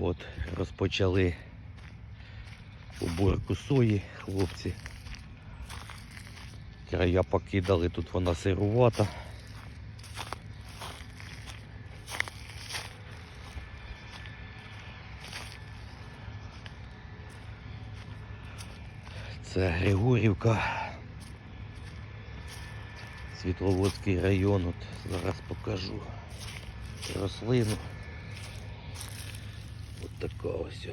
От, розпочали уборку сої, хлопці. Края покидали, тут вона сирувата. Це Григорівка. Світловодський район. От зараз покажу рослину. Така ось.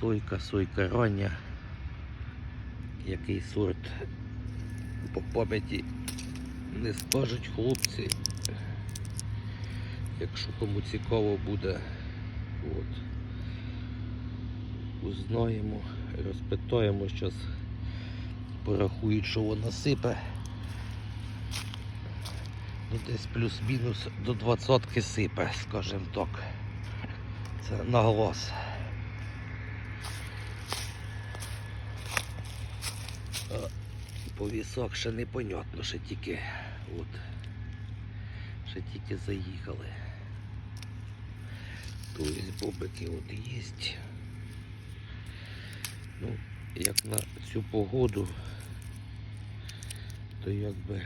Сойка, сойка рання. Який сорт по пам'яті не скажуть хлопці. Якщо кому цікаво буде, от. Узнаємо, розпитаємо, зараз порахують, що вона сипе. Ну, десь плюс-мінус до двадцятки сипе, скажімо так. Це на глаз. А по вісах ще непонятно, ще тільки от. Ще тільки заїхали. Тобто бобики от є. Ну, як на цю погоду, то якби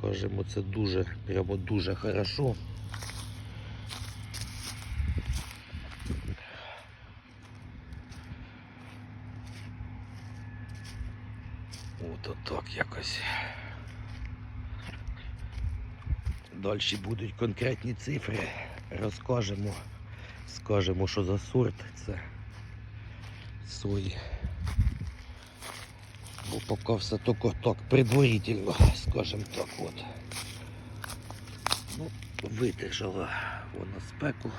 скажімо, це дуже, прямо дуже хорошо. От отак якось. Далі будуть конкретні цифри. Розкажемо, скажемо, що за сорт це сої. Бо поки все только так предварительно, скажімо так вот. Ну, витержала вона спеку.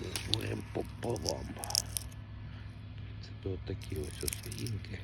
Зажмурим пополам. Це такі ось освіїнки.